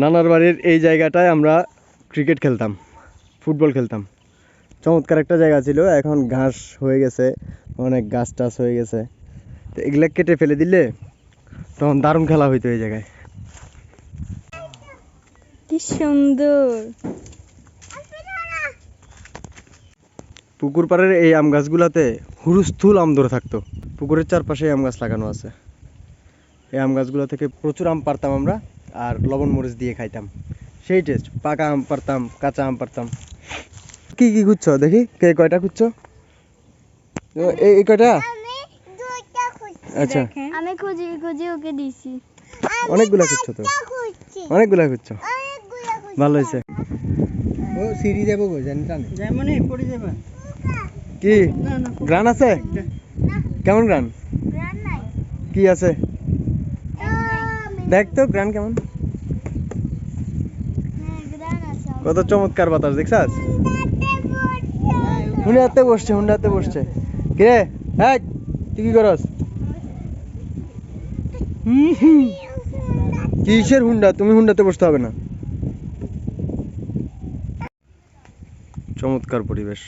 নানার বাড়ির এই জায়গাটায় আমরা ক্রিকেট খেলতাম ফুটবল খেলতাম। চমৎকার একটা জায়গা ছিল এখন ঘাস হয়ে গেছে অনেক গাছ টাছ হয়ে গেছে। তো এগুলা কেটে ফেলে দিলে তখন দারুণ খেলা হইতো এই জায়গায়। কি সুন্দর। পুকুর পাড়ের এই আম গাছগুলাতে হুরুস্থুল আম ধরে থাকতো। পুকুরের চারপাশে আম গাছ লাগানো আছে। এই আম গাছগুলো থেকে প্রচুর আম পারতাম আমরা। আর লবণ মরিচ দিয়ে খাইতাম। সেই টেস্ট পাকা আম পারতাম কাঁচা আম পারতাম। কি কি খুঁজছো? দেখি কে কয়টা খুঁজছো? এই কয়টা? আচ্ছা। আমি খুঁজি খুঁজি ওকে দিছি। অনেকগুলা খুঁজছো তো? অনেকগুলা খুঁজছো? ভালো হয়েছে। ও সিঁড়ি যাব গো জানি টানে। যেমন পড়ে যাবে। কি? গ্রান আছে? কেমন গ্রান? কি আছে? দেখ তো, গ্রান কেমন? কত চমৎকার বাতাস, দেখছাস? হুন্ডাতে বসছে হুন্ডাতে বসছে। কিরে হ্যাঁ তুই কি করস। কিসের হুন্ডা? তুমি হুন্ডাতে বসতে হবে না। চমৎকার পরিবেশ,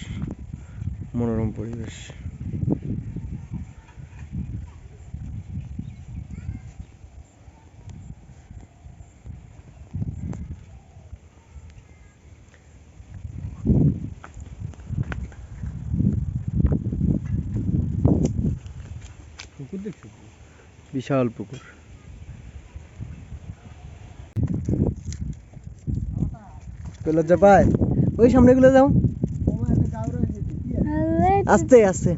মনোরম পরিবেশ। দেখছ বিশাল পুকুর। লজ্জা পায়? ওই সামনেগুলো যাও। আস্তে আস্তে।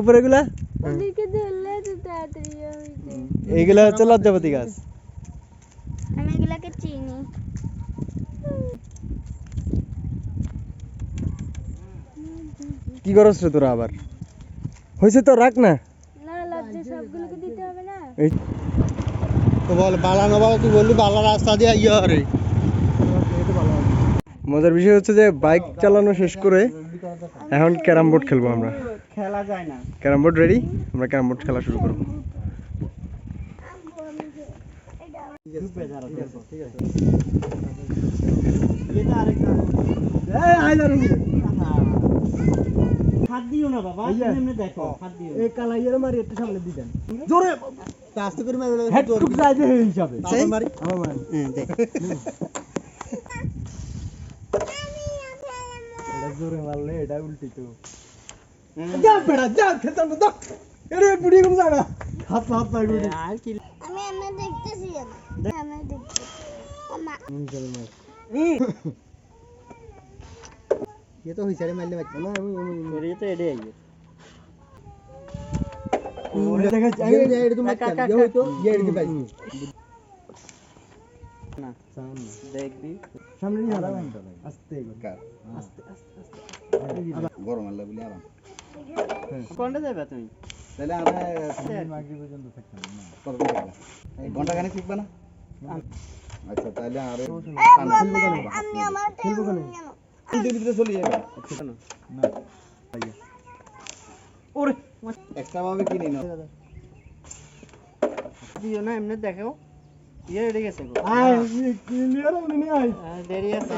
উপরে গুলা এইগুলা হচ্ছে লজ্জাপতি গাছ। কি করছ তোরা আবার? হয়েছে তো রাখ না না লজ্জা সবগুলোকে দিতে হবে না এই তো বল বালা না বাবা তুই বললি বালা রাস্তা দিয়ে ইয়ে রে মজার বিষয় হচ্ছে যে বাইক চালানো শেষ করে এখন ক্যারাম বোর্ড খেলব আমরা। খেলা যায় না। ক্যারাম বোর্ড রেডি আমরা ক্যারাম বোর্ড খেলা শুরু করব। ঠিক আছে এটা আরেকটা হাত দিও না বাবা ভাইয়া। তুমি এমনি দেখো হাত দিও এই কালাইয়ের মারি একটু সামনে দিতেন জোরে! আস্তে করে মারলে হেড টুক যায় যে এই হিসাবে তারপর মারি আমার মারি হ্যাঁ দেখ এটা জোরে মারলে এটা উল্টি তো হ্যাঁ। যা বেড়া যা খেতাম না দাও এরে বুড়ি কম যাবে হাত হাত পাই বুড়ি আর কি আমি আমি দেখতেছি আমি দেখতেছি আমা ये तो हिसारे मारले बाकी ना मेरे तो एडे आई है গরম আল্লাহ বলি আরাম কোনটা যাবে তুমি তাহলে আমরা মাগরি পর্যন্ত থাকতাম না কতক্ষণ থাকবে এক ঘণ্টা খানে শিখবে না আচ্ছা তাহলে আরে আমি আমার খেলব কেন দিন ভিতরে চলে যাবে না ওরে এক্সট্রা ভাবে কিনে নাও। দিও না এমনি দেখো ইয়ে রেডি গেছে গো। আয় ক্লিয়ার হলো নি আয় দেরি আছে।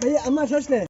ভাই আমার শেষ নে